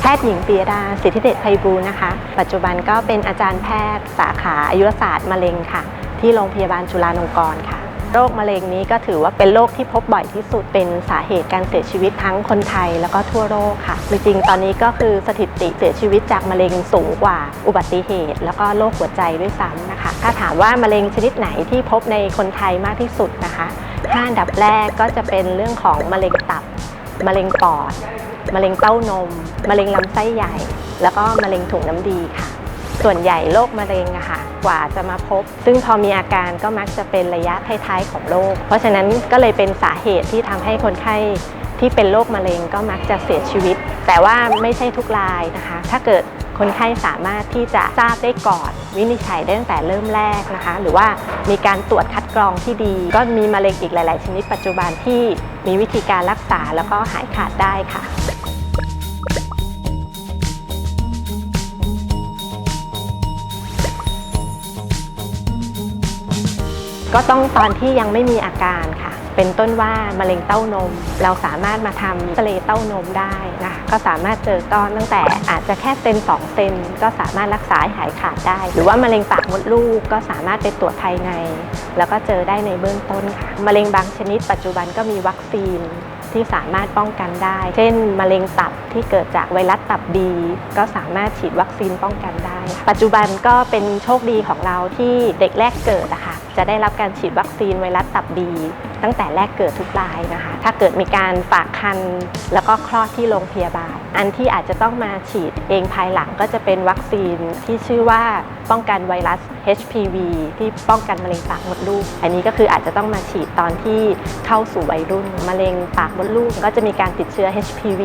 แพทย์หญิงปียดาสิทธิเดชไพบูลนะคะ ปัจจุบันก็เป็นอาจารย์แพทย์สาขาอายุรศาสตร์มะเร็งค่ะ ที่โรงพยาบาลจุฬาลงกรณ์ค่ะโรคมะเร็งนี้ก็ถือว่าเป็นโรคที่พบบ่อยที่สุดเป็นสาเหตุการเสียชีวิตทั้งคนไทยแล้วก็ทั่วโลกค่ะ จริงๆ ตอนนี้ก็คือสถิติเสียชีวิตจากมะเร็งสูงกว่าอุบัติเหตุ แล้วก็โรคหัวใจด้วยซ้ำนะคะ ถ้าถามว่ามะเร็งชนิดไหนที่พบในคนไทยมากที่สุดนะคะ ห้าอันดับแรกก็จะเป็นเรื่องของมะเร็งตับ มะเร็งปอด มะเร็งเต้านม มะเร็งลำไส้ใหญ่ แล้วก็มะเร็งถุงน้ำดีค่ะ ส่วนใหญ่โรคมะเร็งอะค่ะ กว่าจะมาพบ ซึ่งพอมีอาการก็มักจะเป็นระยะท้ายๆของโรค เพราะฉะนั้นก็เลยเป็นสาเหตุที่ทำให้คนไข้ที่เป็นโรคมะเร็งก็มักจะเสียชีวิต แต่ว่าไม่ใช่ทุกรายนะคะ ถ้าเกิด คนไข้สามารถที่จะทราบได้ก่อนวินิจฉัยได้ตั้งแต่เริ่มแรกนะคะ หรือว่ามีการตรวจคัดกรองที่ดี ก็มีมะเร็งอีกหลาย ๆ ชนิดปัจจุบันที่มีวิธีการรักษาแล้วก็หายขาดได้ค่ะ ก็ต้องตอนที่ยังไม่มีอาการค่ะ เป็นต้นว่ามะเร็งเต้านม เราสามารถมาทำทะเลเต้านมได้นะคะก็สามารถเจอก้อนตั้งแต่อาจจะแค่เซน2เซนก็สามารถรักษาหายขาดได้ หรือว่ามะเร็งปากมดลูกก็สามารถไปตรวจภายใน แล้วก็เจอได้ในเบื้องต้นค่ะมะเร็งบางชนิด ปัจจุบันก็มีวัคซีนที่สามารถป้องกันได้ เช่น มะเร็งตับที่เกิดจากไวรัสตับดีก็สามารถฉีดวัคซีนป้องกันได้ ปัจจุบันก็เป็นโชคดีของเราที่เด็กแรกเกิดอะคะ จะได้รับการฉีดวัคซีนไวรัสตับดีตั้งแต่แรกเกิดทุกรายนะคะ ถ้าเกิดมีการฝากคันแล้วก็คลอดที่โรงพยาบาล อันที่อาจจะต้องมาฉีดเองภายหลังก็จะเป็นวัคซีนที่ชื่อว่าป้องกันไวรัส HPV ที่ป้องกันมะเร็งปากมดลูก อันนี้ก็คืออาจจะต้องมาฉีดตอนที่เข้าสู่วัยรุ่นมะเร็งปากมดลูก ก็จะมีการติดเชื้อ HPV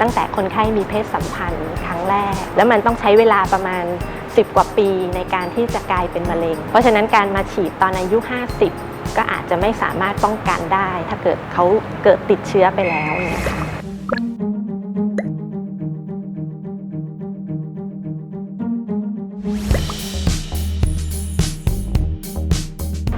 ตั้งแต่คนไข้มีเพศสัมพันธ์ครั้งแรก แล้วมันต้องใช้เวลาประมาณ 10 กว่าปีในการที่จะกลายเป็นมะเร็ง เพราะฉะนั้นการมาฉีดตอนอายุ 50 ก็อาจจะไม่สามารถป้องกันได้ ถ้าเกิดเขาเกิดติดเชื้อไปแล้วเนี่ยค่ะ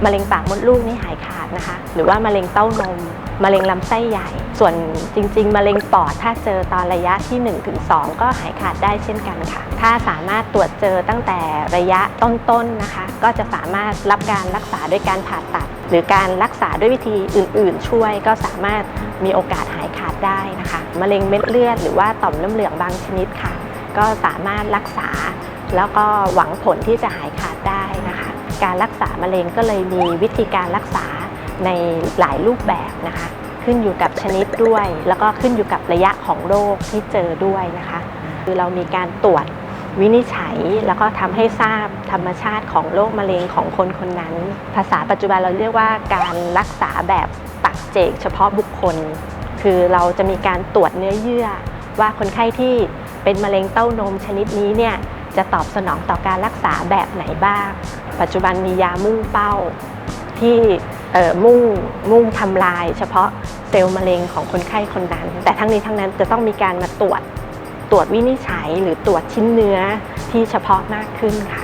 มะเร็งปากมดลูกนี่หายขาดนะคะ หรือว่ามะเร็งเต้านม มะเร็งลำไส้ใหญ่ ส่วนจริง ๆ มะเร็งปอดถ้าเจอตอนระยะที่ 1-2 ก็หายขาดได้เช่นกันค่ะ ถ้าสามารถตรวจเจอตั้งแต่ระยะต้นๆนะคะ ก็จะสามารถรับการรักษาด้วยการผ่าตัด หรือการรักษาด้วยวิธีอื่น ๆ ช่วยก็สามารถมีโอกาสหายขาดได้นะคะ มะเร็งเม็ดเลือด หรือว่าต่อมน้ำเหลืองบางชนิดค่ะ ก็สามารถรักษาแล้วก็หวังผลที่จะหายขาด การรักษามะเร็งก็เลยมีวิธีการรักษาในหลายรูปแบบนะคะ ขึ้นอยู่กับชนิดด้วย แล้วก็ขึ้นอยู่กับระยะของโรคที่เจอด้วยนะคะ คือเรามีการตรวจวินิจฉัยแล้วก็ทำให้ทราบธรรมชาติของโรคมะเร็งของคนคนนั้น ภาษาปัจจุบันเราเรียกว่าการรักษาแบบปักเจกเฉพาะบุคคล คือเราจะมีการตรวจเนื้อเยื่อ ว่าคนไข้ที่เป็นมะเร็งเต้านมชนิดนี้เนี่ยจะตอบสนองต่อการรักษาแบบไหนบ้าง ปัจจุบันมียามุ่งเป้า ที่มุ่งมุ่งทำลาย เฉพาะเซลล์มะเร็งของคนไข้คนนั้น แต่ทั้งนี้ทั้งนั้นจะต้องมีการมาตรวจตรวจวินิจฉัยหรือตรวจชิ้นเนื้อที่เฉพาะมากขึ้นค่ะ